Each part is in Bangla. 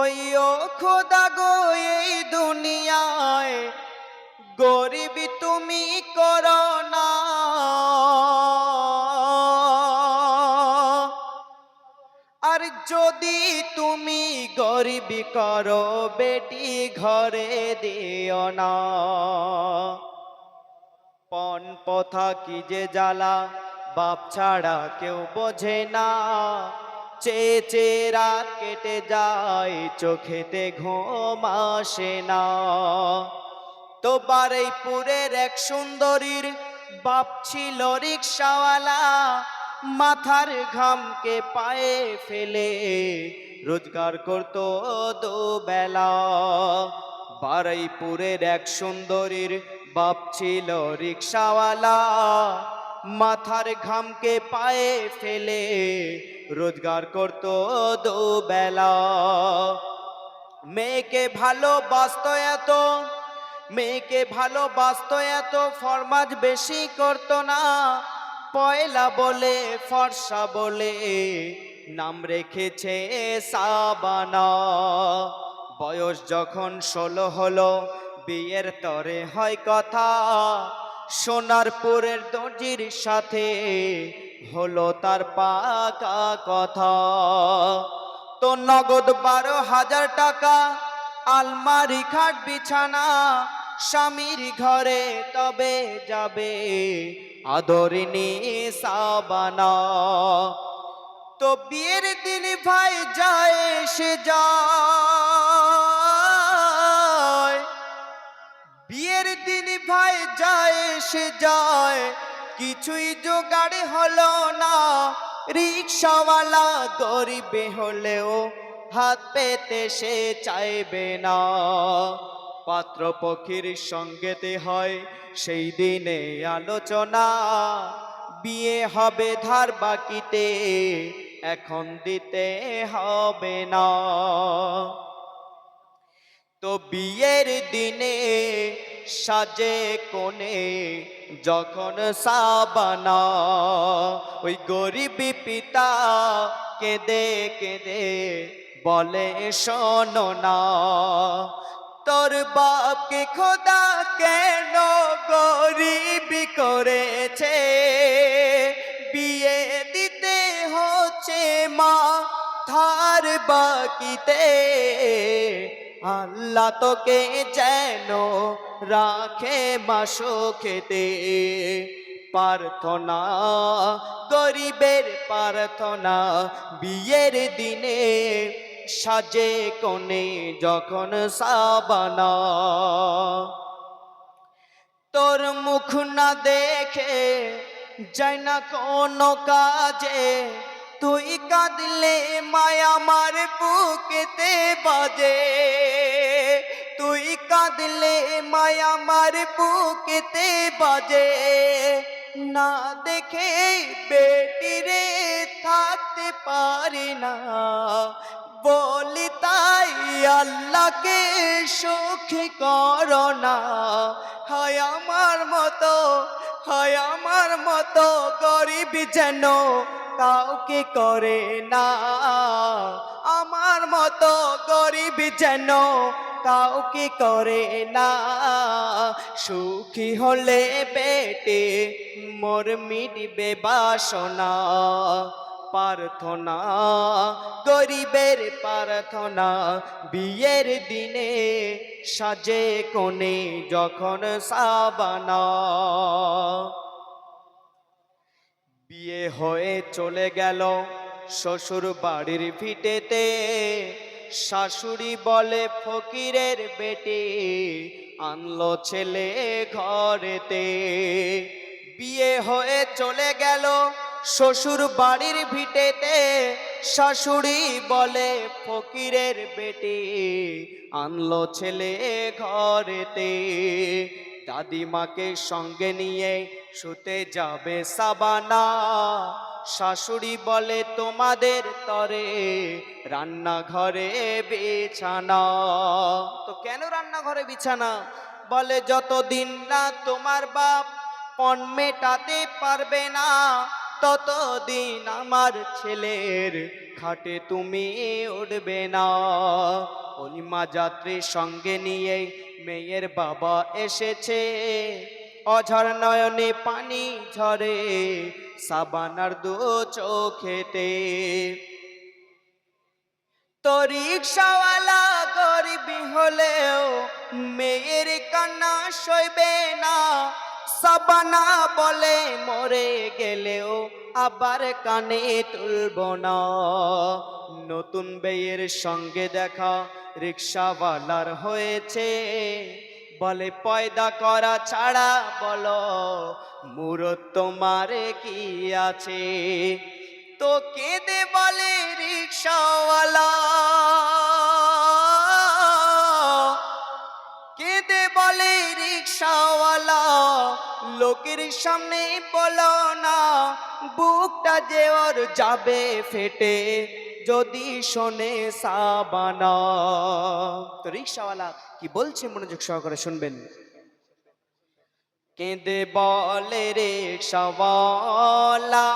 ওই ও খোদা গো, এই দুনিয়ায় গরিব তুমি করো না। আর যদি তুমি গরিবি করো, বেটি ঘরে দিও না। পণ পথা কি যে জ্বালা, বাপ ছাড়া কেউ বোঝে না। চেয়ে চেয়ে রাত কেটে যায়, চোখেতে ঘুম আসে না। তো বারুইপুরের এক সুন্দরীর বাপ ছিল রিক্সাওয়ালা, মাথার ঘামকে পায়ে ফেলে, রোজগার করতো দুবেলা। বারুইপুরের এক সুন্দরীর বাপ ছিল রিক্সাওয়ালা, মাথার ঘামকে পায়ে ফেলে রোজগার করতো দুবেলা। মেয়েকে ভালোবাসতো এত, মেয়েকে ভালোবাসতো এত, ফরমাজ বেশি করতো না। পয়লা বলে, ফর্সা বলে, নাম রেখেছে সাবানা। বয়স যখন ষোলো হলো, বিয়ের তরে হয় কথা। সোনারপুরের দর্জির সাথে হলো তার পাকা কথা। তো নগদ বারো হাজার টাকা, আলমারি খাট, বিছানা, স্বামীর ঘরে তবে যাবে আদরিনী সাবানা। তো বিয়ের দিন ভাই যায়, সে যায়। বিয়ের দিন ভাই যায়, সে যায়। কিছুই জোগাড় হলো না। রিক্সাওয়ালা গরিবে হলেও হাত পেতে সে চাইবে না। পাত্র পক্ষীর সঙ্গেতে হয় সেই দিনে আলোচনা। বিয়ে হবে ধার বাকিতে, এখন দিতে হবে না। তো বিয়ের দিনে সাজে কোণে যখন সাবানা, ওই গরিবী পিতা কেঁদে কেঁদে বলে, শোনো না, তোর বাপকে খোদা কেন গরিবি করেছে? বিয়ে দিতে হচ্ছে মা ধার বাকিতে আল্লাহ তোকে যেন রাখে মাসো খেতে প্রার্থনা, গরিবের প্রার্থনা, বিয়ের দিনে সাজে কোণে যখন সাবানা। তোর মুখ না দেখে যায় না কোনো কাজে, তুই কাঁদলে মায়া আমার বুকেতে বাজে। কাঁদলে মায়া আমার বুকেতে বাজে না দেখে বেটিরে থাকতে পারি না বলি তাই আল্লাহকে সুখী করো না হয় আমার মতো হয় আমার মতো গরিব যেন কাউকে করে না। আমার মতো গরিব যেন কাউকে করে না। সুখী হলে বেটে মোর মিটবে বাসনা, প্রার্থনা। গরিবের প্রার্থনা, বিয়ের দিনে সাজে কোণে যখন সাবানা। বিয়ে হয়ে চলে গেল শ্বশুর বাড়ির ভিটেতে। শাশুড়ি বলে, ফকিরের বেটে আনলো ছেলে ঘরেতে। বিয়ে হয়ে চলে গেল শ্বশুর বাড়ির ভিটেতে। শাশুড়ি বলে, ফকিরের বেটে আনলো ছেলে ঘরেতে। দাদিমাকে সঙ্গে নিয়ে শুতে যাবে সাবানা। শাশুড়ি বলে, তোমাদের তরে রান্নাঘরে বিছানা। তো কেন রান্নাঘরে বিছানা? বলে, যতদিন না তোমার বাপ পণ মেটাতে পারবে না, ততদিন আমার ছেলের খাটে তুমি উঠবে না। অনিমা যাত্রীর সঙ্গে নিয়ে মেয়ের বাবা এসেছে। অঝর নয়নে পানি ঝরে, সাবানার দু চোখেতে। তো রিক্সাওয়ালা গরিবি হলেও মেয়ের কান্না সইবে না, সাবানা বলে মরে গেলেও আবার কানে তুলব না। নতুন বেয়ের সঙ্গে দেখা রিক্সাওয়ালার হয়েছে। বলে পয়দা করা ছাড়া বলো, মুরত তোমার কি আছে? তো কেঁদে বলে রিক্সাওয়ালা। কেঁদে বলে রিক্সাওয়ালা? লোকের সামনে বলো না, বুকটা যে ওর যাবে ফেটে। যদি শোনে সাবানা। তো রিক্সাওয়ালা কি বলছে মনোযোগ সহকারে শুনবেন? কেঁদে বলে রে রিক্সাওয়ালা,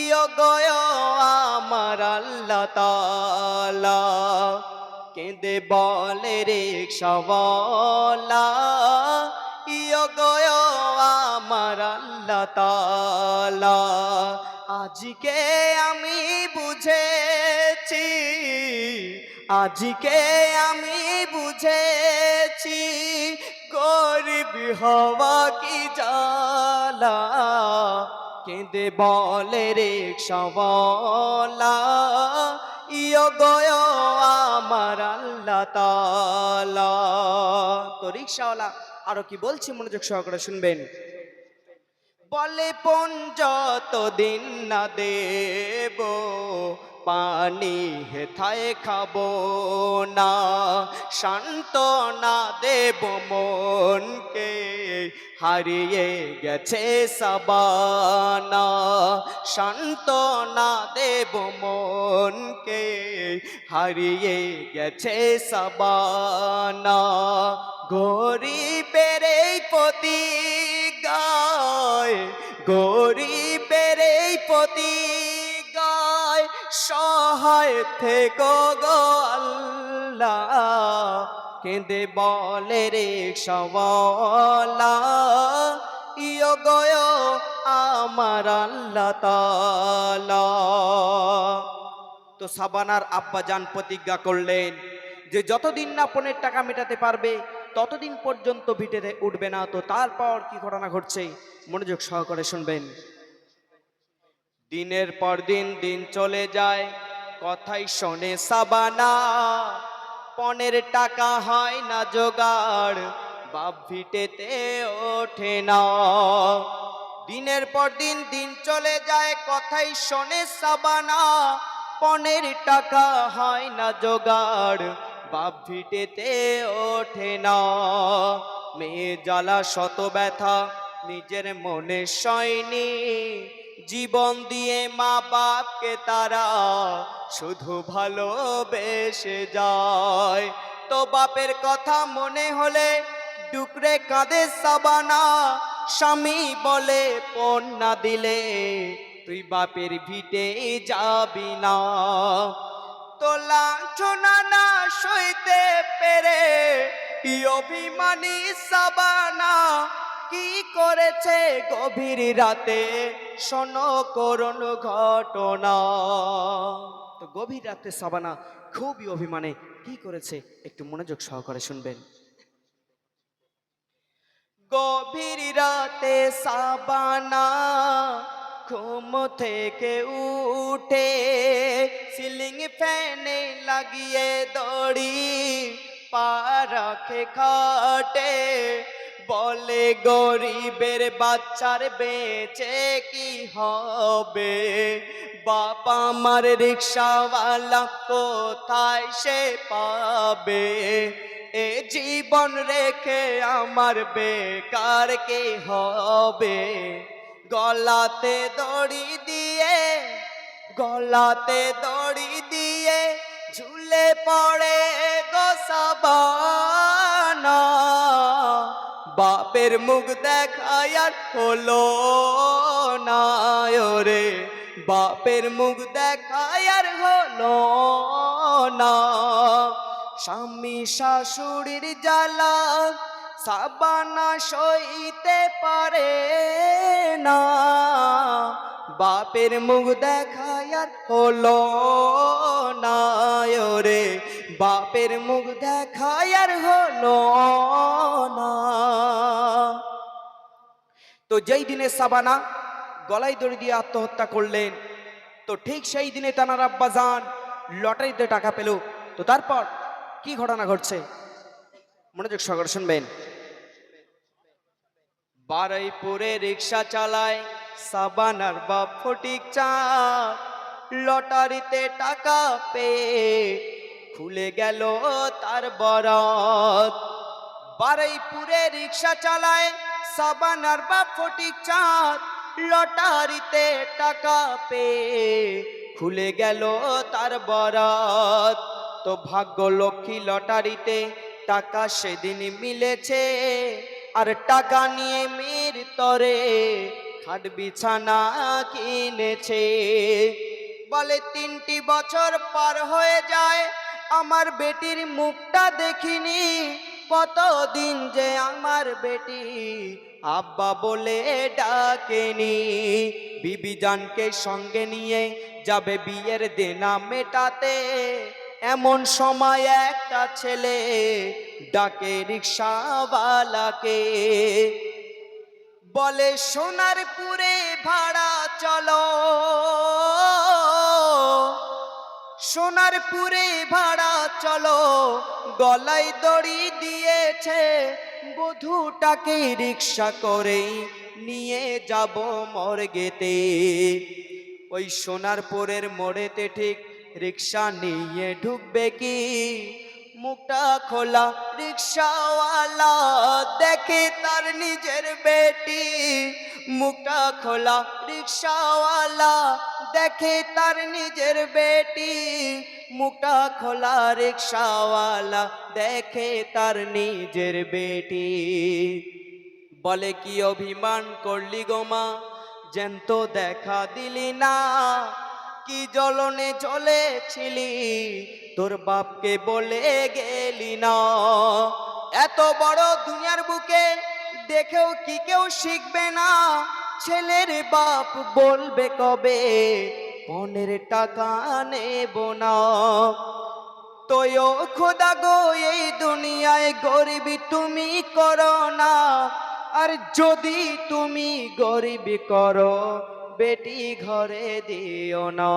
ইয় গয় আমার আল্লাহ তালা কেঁদে বলে রিক্সাওয়ালা ইয় গয় আমার আল্লাহ তালা আজকে আমি বুঝেছি, আজকে আমি বুঝেছি, গরিব হওয়া কি জালা কেঁদে বলে রিক্সাওয়ালা ইয় গয় আমার আল্লাহ তালা তো রিক্সাওয়ালা আরও কি বলছি মনোযোগ সহকারে শুনবেন? বলে পন দিন না দেব পানি হেথায় খাব না। শান্ত না দেব মনকে, হারিয়ে গেছে সাবানা। শান্ত না দেব মনকে, হারিয়ে গেছে সাবানা। গরিবের এই পতি গায় গরিবের এই প্রতি সহায় থেকো কেঁদে বলে রে সওয়ালা, ইয় গয় আমার আল্লাহ তো সাবানার আব্বাজান প্রতিজ্ঞা করলেন যে, যতদিন না পনেরো টাকা মেটাতে পারবে, ততদিন পর্যন্ত ভিটেতে উঠবে না। তো তারপর কি ঘটনা ঘটছে? মনোযোগ সহকারে শুনবেন। দিনের পর দিন দিন চলে যায়। কথাই শোনে সাবানা পনেরো টাকা হয় না জোগাড়, বাপ ভিটেতে ওঠে না। দিনের পর দিন দিন চলে যায়, কথাই শোনে সাবানা পনেরো টাকা হয় না জোগাড়, বাপ ভিটেতে ওঠে না। মেয়ে জ্বালা, শত ব্যথা, নিজের মনে সয়নি জীবন দিয়ে মা বাপকে তারা শুধু ভালোবেসে যায়। তো বাপের কথা মনে হলে ডুকরে কাঁদে সাবানা, স্বামী বলে পণ না দিলে তুই বাপের ভিটে যাবি না। তো চোনা না সইতে পেরে অভিমানী সাবানা কি করেছে গভীর রাতে? শোনো করুণ ঘটনা। তো গভীর রাতে সাবানা খুবই অভিমানে কি করেছে? একটু মনোযোগ সহকারে শুনবেন। গভীর রাতে সাবানা ঘুম থেকে উঠে সিলিং ফ্যানে লাগিয়ে দড়ি পা রাখে খাটে বলে, গরিবের বাচ্চার বেঁচে কি হবে? বাবা আমার রিক্সাওয়ালা কোথায় সে পাবে? এ জীবন রেখে আমার বেকার কি হবে? গলাতে দড়ি দিয়ে, গলাতে দড়ি দিয়ে ঝুলে পড়ে গোসাবানা বাপের মুখ দেখায় আর হলো না রে বাপের মুখ দেখা হলো না। স্বামী শাশুড়ির জ্বালা সাবানা সইতে পারে না। বাপের মুখ দেখায় আর হলো না রে বাপের মুখ দেখায় আর হলো না। তো যেই দিনে সাবানা গলায় দড়ি দিয়ে আত্মহত্যা করলেন, তো ঠিক সেই দিনে তানার আব্বা যান, লটারিতে টাকা পেল। তো তারপর কি ঘটনা ঘটছে? মনোযোগ সহকারে শুনবেন। বারাইপুরে রিক্সা চালায়, সাবানার বাপ ফটিক চা, লটারিতে টাকা পেয়ে খুলে গেল তার বরাত বারাইপুরে রিক্সা চালায় সাবানার বা ফটিক চাঁদ। লটারিতে টাকা পেয়ে খুলে গেল তার বরাত তো ভাগ্য লক্ষ্মী লটারিতে টাকা সেদিন মিলেছে। আর টাকা নিয়ে মেয়ের তরে খাট বিছানা কিনেছে। বলে তিনটি বছর পার হয়ে যায় আমার বেটির মুখটা দেখিনি। কতদিন যে আমার বেটি আব্বা বলে ডাকেনি। বিবি জানকে সঙ্গে নিয়ে যাবে বিয়ের দেনা মেটাতে। এমন সময় একটা ছেলে ডাকে রিক্সাওয়ালাকে। বলে সোনার সোনারপুরে ভাড়া চলো। সোনারপুরে ভাড়া, চলো গলায় দড়ি দিয়েছে। বধূটাকে রিক্সা করে নিয়ে যাব মর্গেতে। ওই সোনারপুরের মোড়েতে ঠিক রিক্সা নিয়ে ঢুকবে কি? মুখটা খোলা, রিক্সাওয়ালা দেখে তার নিজের বেটি। মুখটা খোলা, রিক্সাওয়ালা দেখে তার নিজের বেটি, মুখটা খোলা রিক্সাওয়ালা দেখে তার নিজের বেটি। বলে, কি অভিমান করলি গোমা জ্যান্ত দেখা দিলি না, কি জ্বলনে জ্বলেছিলি, তোর বাপকে বলে গেলি না। এত বড় দুনিয়ার বুকে দেখেও কি কেউ শিখবে না ছেলের বাপ বলবে কবে? পনেরো টাকা নেব না। তয়ো খোদা গো, এই দুনিয়ায় গরিবি তুমি করো না। আর যদি তুমি গরিবি করো, বেটি ঘরে দিও না।